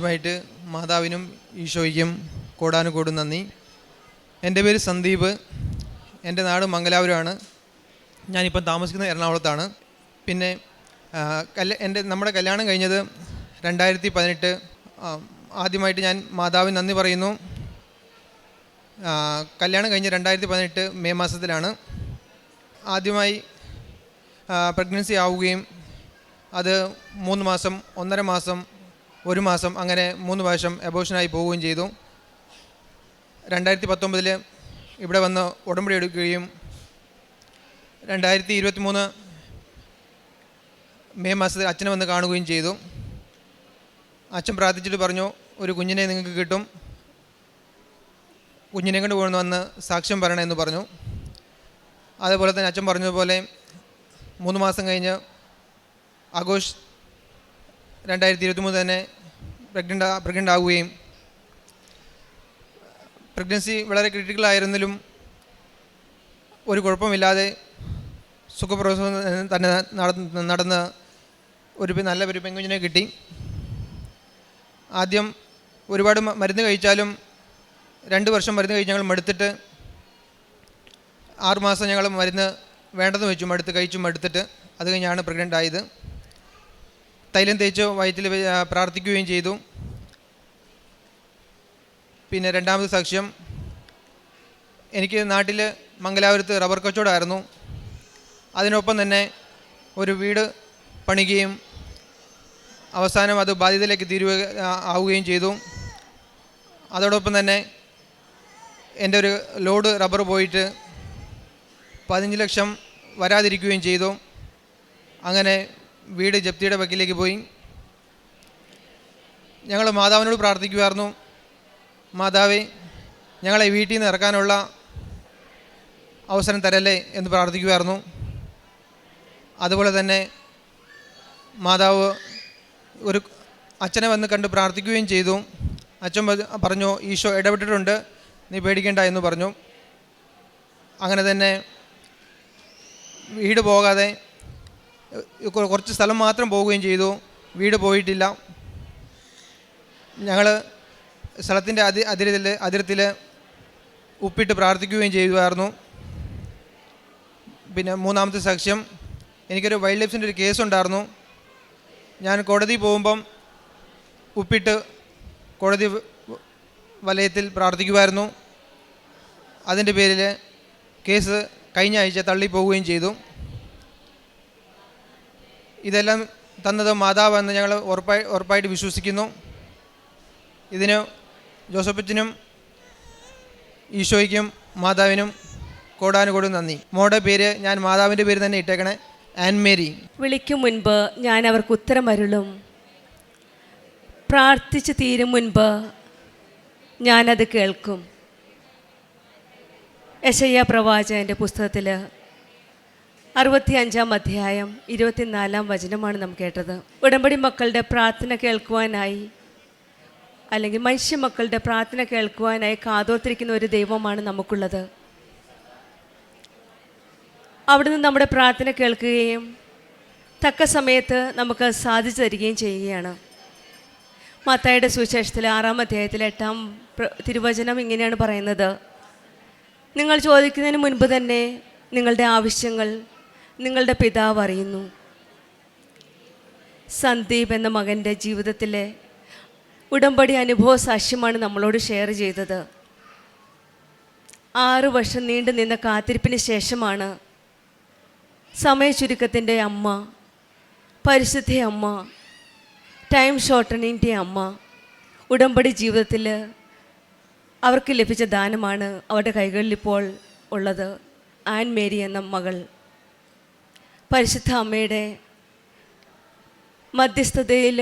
ആദ്യമായിട്ട് മാതാവിനും ഈശോയ്ക്കും കോടാനുകോടും നന്ദി. എന്റെ പേര് സന്ദീപ്. എന്റെ നാട് മംഗലാപുരമാണ്. ഞാനിപ്പം താമസിക്കുന്നത് എറണാകുളത്താണ്. പിന്നെ കല്യ എന്റെ നമ്മുടെ കല്യാണം കഴിഞ്ഞത് രണ്ടായിരത്തി പതിനെട്ട് ആദ്യമായിട്ട് ഞാൻ മാതാവിന് നന്ദി പറയുന്നു. കല്യാണം കഴിഞ്ഞ് രണ്ടായിരത്തി പതിനെട്ട് മെയ് മാസത്തിലാണ്. ആദ്യമായി പ്രഗ്നൻസി ആവുകയും അത് മൂന്ന് മാസം ഒന്നര മാസം ഒരു മാസം അങ്ങനെ മൂന്ന് പ്രാവശ്യം എബോഷനായി പോവുകയും ചെയ്തു. രണ്ടായിരത്തി പത്തൊമ്പതിൽ ഇവിടെ വന്ന് ഉടമ്പടി എടുക്കുകയും രണ്ടായിരത്തി ഇരുപത്തി മൂന്ന് മെയ് മാസത്തിൽ അച്ഛനെ വന്ന് കാണുകയും ചെയ്തു. അച്ഛൻ പ്രാർത്ഥിച്ചിട്ട് പറഞ്ഞു ഒരു കുഞ്ഞിനെ നിങ്ങൾക്ക് കിട്ടും. കുഞ്ഞിനെ കൊണ്ട് പോകുന്നു വന്ന് സാക്ഷ്യം പറയണമെന്ന് പറഞ്ഞു. അതേപോലെ തന്നെ അച്ഛൻ പറഞ്ഞതുപോലെ മൂന്ന് മാസം കഴിഞ്ഞ് ആഘോഷ് രണ്ടായിരത്തി ഇരുപത്തി മൂന്ന് തന്നെ പ്രഗ്നന്റ് പ്രഗ്നന്റ് ആവുകയും പ്രഗ്നൻസി വളരെ ക്രിട്ടിക്കൽ ആയിരുന്നാലും ഒരു കുഴപ്പമില്ലാതെ സുഖപ്രസവം തന്നെ നടന്ന് നടന്ന് ഒരു നല്ല ഒരു പെങ്കുഞ്ഞിനെ കിട്ടി. ആദ്യം ഒരുപാട് മരുന്ന് കഴിച്ചാലും രണ്ട് വർഷം മരുന്ന് കഴിച്ച് ഞങ്ങൾ മടുത്തിട്ട് ആറുമാസം ഞങ്ങൾ മരുന്ന് വേണ്ടെന്ന് വെച്ചു മടുത്ത് കഴിച്ചും മടുത്തിട്ട് അത് കഴിഞ്ഞാണ് പ്രഗ്നന്റ് ആയത്. തൈലം തേച്ച് വയറ്റിൽ പ്രാർത്ഥിക്കുകയും ചെയ്തു. പിന്നെ രണ്ടാമത് സാക്ഷ്യം എനിക്ക് നാട്ടിൽ മംഗലാപുരത്ത് റബ്ബർ കച്ചവടമായിരുന്നു. അതിനൊപ്പം തന്നെ ഒരു വീട് പണിയുകയും അവസാനം അത് ബാധ്യതയിലേക്ക് തീരുക ആവുകയും ചെയ്തു. അതോടൊപ്പം തന്നെ എന്റെ ഒരു ലോഡ് റബ്ബർ പോയിട്ട് പതിനഞ്ച് ലക്ഷം വരാതിരിക്കുകയും ചെയ്തു. അങ്ങനെ വീട് ജപ്തിയുടെ വക്കിലേക്ക് പോയി. ഞങ്ങൾ മാതാവിനോട് പ്രാർത്ഥിക്കുമായിരുന്നു മാതാവേ ഞങ്ങളെ വീട്ടിൽ നിന്ന് ഇറക്കാനുള്ള അവസരം തരല്ലേ? എന്ന് പ്രാർത്ഥിക്കുമായിരുന്നു അതുപോലെ തന്നെ മാതാവ് ഒരു അച്ഛനെ വന്ന് കണ്ട് പ്രാർത്ഥിക്കുകയും ചെയ്തു. അച്ഛൻ പറഞ്ഞു ഈശോ ഇടപെട്ടിട്ടുണ്ട് നീ പേടിക്കേണ്ട എന്ന് പറഞ്ഞു. അങ്ങനെ തന്നെ വീട് പോകാതെ കുറച്ച് സ്ഥലം മാത്രം പോവുകയും ചെയ്തു. വീട് പോയിട്ടില്ല. ഞങ്ങൾ സ്ഥലത്തിന്റെ അതി അതിരിൽ അതിരത്തിൽ ഉപ്പിട്ട് പ്രാർത്ഥിക്കുകയും ചെയ്യുമായിരുന്നു പിന്നെ മൂന്നാമത്തെ സാക്ഷ്യം എനിക്കൊരു വൈൽഡ് ലൈഫിന്റെ ഒരു കേസ് ഉണ്ടായിരുന്നു ഞാൻ കോടതി പോകുമ്പം ഉപ്പിട്ട് കോടതി വലയത്തിൽ പ്രാർത്ഥിക്കുമായിരുന്നു അതിന്റെ പേരിൽ കേസ് കഴിഞ്ഞ ആഴ്ച തള്ളിപ്പോവുകയും ചെയ്തു. ഇതെല്ലാം തന്നത് മാതാവെന്ന് ഞങ്ങൾ ഉറപ്പായി ഉറപ്പായിട്ട് വിശ്വസിക്കുന്നു. ഇതിന് ജോസഫച്ചനും ഈശോയ്ക്കും മാതാവിനും കോടാനുകൂടും നന്ദി. മോടെ പേര് ഞാൻ മാതാവിന്റെ പേര് തന്നെ ഇട്ടേക്കണേ. ആൻ മേരി. വിളിക്കും മുൻപ് ഞാൻ അവർക്ക് ഉത്തരം അരുളും. പ്രാർത്ഥിച്ച് തീരും മുൻപ് ഞാനത് കേൾക്കും. യശയ്യ പ്രവാചകന്റെ പുസ്തകത്തിൽ അറുപത്തി അഞ്ചാം അധ്യായം ഇരുപത്തിനാലാം വചനമാണ് നാം കേട്ടത്. ഉടമ്പടി മക്കളുടെ പ്രാർത്ഥന കേൾക്കുവാനായി അല്ലെങ്കിൽ മനുഷ്യ മക്കളുടെ പ്രാർത്ഥന കേൾക്കുവാനായി കാതോർത്തിരിക്കുന്ന ഒരു ദൈവമാണ് നമുക്കുള്ളത്. അവിടുന്ന് നമ്മുടെ പ്രാർത്ഥന കേൾക്കുകയും തക്ക സമയത്ത് നമുക്ക് സാധിച്ചു തരികയും ചെയ്യുകയാണ്. മാത്തായുടെ സുവിശേഷത്തിലെ ആറാം അധ്യായത്തിലെ എട്ടാം തിരുവചനം ഇങ്ങനെയാണ് പറയുന്നത്. നിങ്ങൾ ചോദിക്കുന്നതിന് മുൻപ് തന്നെ നിങ്ങളുടെ ആവശ്യങ്ങൾ നിങ്ങളുടെ പിതാവ് അറിയുന്നു. സന്ദീപ് എന്ന മകന്റെ ജീവിതത്തിലെ ഉടമ്പടി അനുഭവ സാക്ഷ്യമാണ് നമ്മളോട് ഷെയർ ചെയ്തത്. ആറ് വർഷം നീണ്ടു നിന്ന കാത്തിരിപ്പിന് ശേഷമാണ് സമയചുരുക്കത്തിന്റെ അമ്മ പരിശുദ്ധ അമ്മ ടൈം ഷോർട്ടണിന്റെ അമ്മ ഉടമ്പടി ജീവിതത്തിൽ അവർക്ക് ലഭിച്ച ദാനമാണ് അവരുടെ കൈകളിൽ ഇപ്പോൾ ഉള്ളത്. ആൻ മേരി എന്ന മകൾ. പരിശുദ്ധ അമ്മയുടെ മധ്യസ്ഥതയിൽ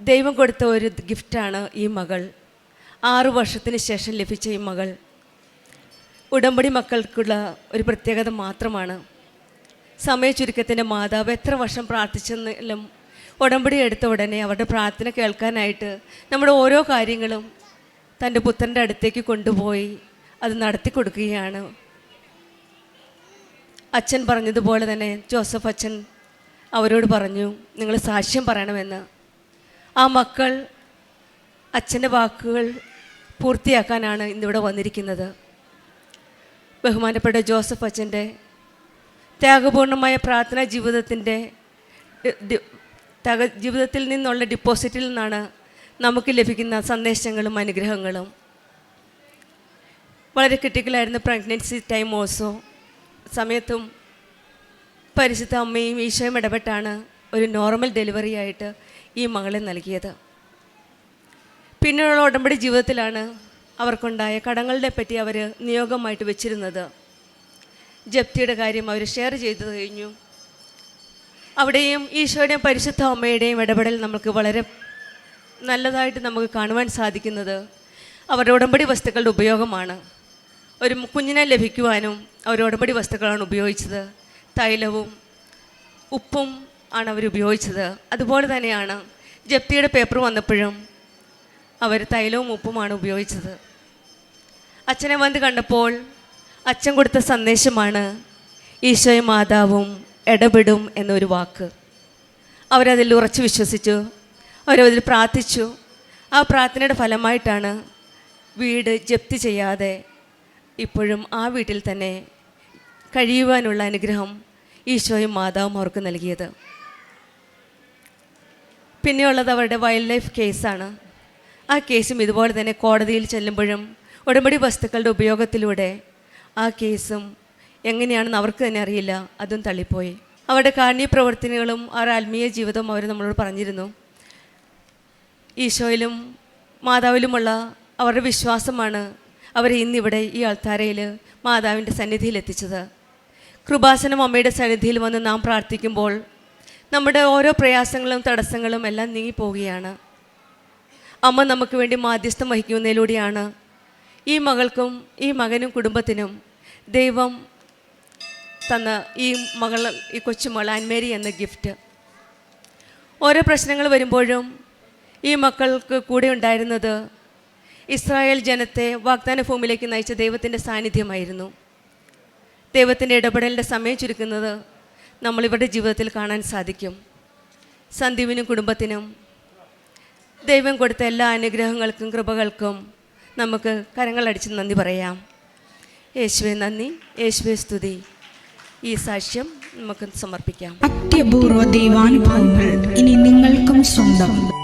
ദൈവം കൊടുത്ത ഒരു ഗിഫ്റ്റാണ് ഈ മകൾ. ആറു വർഷത്തിന് ശേഷം ലഭിച്ച ഈ മകൾ. ഉടമ്പടി മക്കൾക്കുള്ള ഒരു പ്രത്യേകത മാത്രമാണ്. സമയചുരുക്കത്തിന്റെ മാതാവ് എത്ര വർഷം പ്രാർത്ഥിച്ചെന്നാലും ഉടമ്പടി എടുത്ത ഉടനെ അവരുടെ പ്രാർത്ഥന കേൾക്കാനായിട്ട് നമ്മുടെ ഓരോ കാര്യങ്ങളും തന്റെ പുത്രന്റെ അടുത്തേക്ക് കൊണ്ടുപോയി അത് നടത്തി കൊടുക്കുകയാണ് അച്ഛൻ പറഞ്ഞതുപോലെ തന്നെ ജോസഫ് അച്ഛൻ അവരോട് പറഞ്ഞു നിങ്ങൾ സാക്ഷ്യം പറയണമെന്ന്. ആ മക്കൾ അച്ഛന്റെ വാക്കുകൾ പൂർത്തിയാക്കാനാണ് ഇന്നിവിടെ വന്നിരിക്കുന്നത്. ബഹുമാനപ്പെട്ട ജോസഫ് അച്ഛന്റെ ത്യാഗപൂർണമായ പ്രാർത്ഥനാ ജീവിതത്തിന്റെ ത്യാഗ ജീവിതത്തിൽ നിന്നുള്ള ഡിപ്പോസിറ്റിൽ നിന്നാണ് നമുക്ക് ലഭിക്കുന്ന സന്ദേശങ്ങളും അനുഗ്രഹങ്ങളും. വളരെ ക്രിട്ടിക്കലായിരുന്നു പ്രഗ്നൻസി ടൈം ഓൾസോ സമയത്തും പരിശുദ്ധ അമ്മയും ഈശോയും ഇടപെട്ടാണ് ഒരു നോർമൽ ഡെലിവറി ആയിട്ട് ഈ മകളെ നൽകിയത്. പിന്നെയുള്ള ഉടമ്പടി ജീവിതത്തിലാണ് അവർക്കുണ്ടായ കടങ്ങളുടെ പറ്റി അവർ നിയോഗമായിട്ട് വെച്ചിരുന്നത്. ജപ്തിയുടെ കാര്യം അവർ ഷെയർ ചെയ്തു കഴിഞ്ഞു. അവിടെയും ഈശോയുടെയും പരിശുദ്ധ അമ്മയുടെയും ഇടപെടൽ നമുക്ക് വളരെ നല്ലതായിട്ട് നമുക്ക് കാണുവാൻ സാധിക്കുന്നത് അവരുടെ ഉടമ്പടി വസ്തുക്കളുടെ ഉപയോഗമാണ്. ഒരു കുഞ്ഞിനെ ലഭിക്കുവാനും അവർ ഉടമ്പടി വസ്തുക്കളാണ് ഉപയോഗിച്ചത്. തൈലവും ഉപ്പും ആണ് അവർ ഉപയോഗിച്ചത്. അതുപോലെ തന്നെയാണ് ജപ്തിയുടെ പേപ്പർ വന്നപ്പോഴും അവർ തൈലവും ഉപ്പുമാണ് ഉപയോഗിച്ചത്. അച്ഛനെ വന്ന് കണ്ടപ്പോൾ അച്ഛൻ കൊടുത്ത സന്ദേശമാണ് ഈശോയും മാതാവും ഇടപെടും എന്നൊരു വാക്ക്. അവരതിൽ ഉറച്ചു വിശ്വസിച്ചു. അവരതിൽ പ്രാർത്ഥിച്ചു. ആ പ്രാർത്ഥനയുടെ ഫലമായിട്ടാണ് വീട് ജപ്തി ചെയ്യാതെ ഇപ്പോഴും ആ വീട്ടിൽ തന്നെ കഴിയുവാനുള്ള അനുഗ്രഹം ഈശോയും മാതാവും അവർക്ക് നൽകിയത്. പിന്നെയുള്ളത് അവരുടെ വൈൽഡ് ലൈഫ് കേസാണ്. ആ കേസും ഇതുപോലെ തന്നെ കോടതിയിൽ ചെല്ലുമ്പോഴും ഉടമ്പടി വസ്തുക്കളുടെ ഉപയോഗത്തിലൂടെ ആ കേസും എങ്ങനെയാണെന്ന് അവർക്ക് തന്നെ അറിയില്ല. അതും തള്ളിപ്പോയി. അവരുടെ കാരുണ്യ പ്രവർത്തനങ്ങളും അവരുടെ ആത്മീയ ജീവിതവും അവർ നമ്മളോട് പറഞ്ഞിരുന്നു. ഈശോയിലും മാതാവിലുമുള്ള അവരുടെ വിശ്വാസമാണ് അവരെ ഇന്നിവിടെ ഈ അൾത്താരയിൽ മാതാവിന്റെ സന്നിധിയിൽ എത്തിച്ചത്. കൃപാസനം അമ്മയുടെ സന്നിധിയിൽ വന്ന് നാം പ്രാർത്ഥിക്കുമ്പോൾ നമ്മുടെ ഓരോ പ്രയാസങ്ങളും തടസ്സങ്ങളും എല്ലാം നീങ്ങിപ്പോവുകയാണ്. അമ്മ നമുക്ക് വേണ്ടി മാധ്യസ്ഥം വഹിക്കുന്നതിലൂടെയാണ് ഈ മകൾക്കും ഈ മകനും കുടുംബത്തിനും ദൈവം തന്ന ഈ മകൾ ഈ കൊച്ചുമകൾ ആൻമേരി എന്ന ഗിഫ്റ്റ്. ഓരോ പ്രശ്നങ്ങൾ വരുമ്പോഴും ഈ മക്കൾക്ക് കൂടെ ഉണ്ടായിരുന്നത് ഇസ്രായേൽ ജനത്തെ വാഗ്ദാന ഭൂമിയിലേക്ക് നയിച്ച ദൈവത്തിന്റെ സാന്നിധ്യമായിരുന്നു. ദൈവത്തിന്റെ ഇടപെടലിന്റെ സമയം ചുരുക്കുന്നത് നമ്മളിവരുടെ ജീവിതത്തിൽ കാണാൻ സാധിക്കും. സന്ദീപിനും കുടുംബത്തിനും ദൈവം കൊടുത്ത എല്ലാ അനുഗ്രഹങ്ങൾക്കും കൃപകൾക്കും നമുക്ക് കരങ്ങളടിച്ച് നന്ദി പറയാം. യേശുവെ നന്ദി. യേശുവെ സ്തുതി. ഈ സാക്ഷ്യം നമുക്ക് സമർപ്പിക്കാം. അത്യപൂർവ ദൈവാനുഭവങ്ങൾ ഇനി നിങ്ങൾക്കും സ്വന്തം.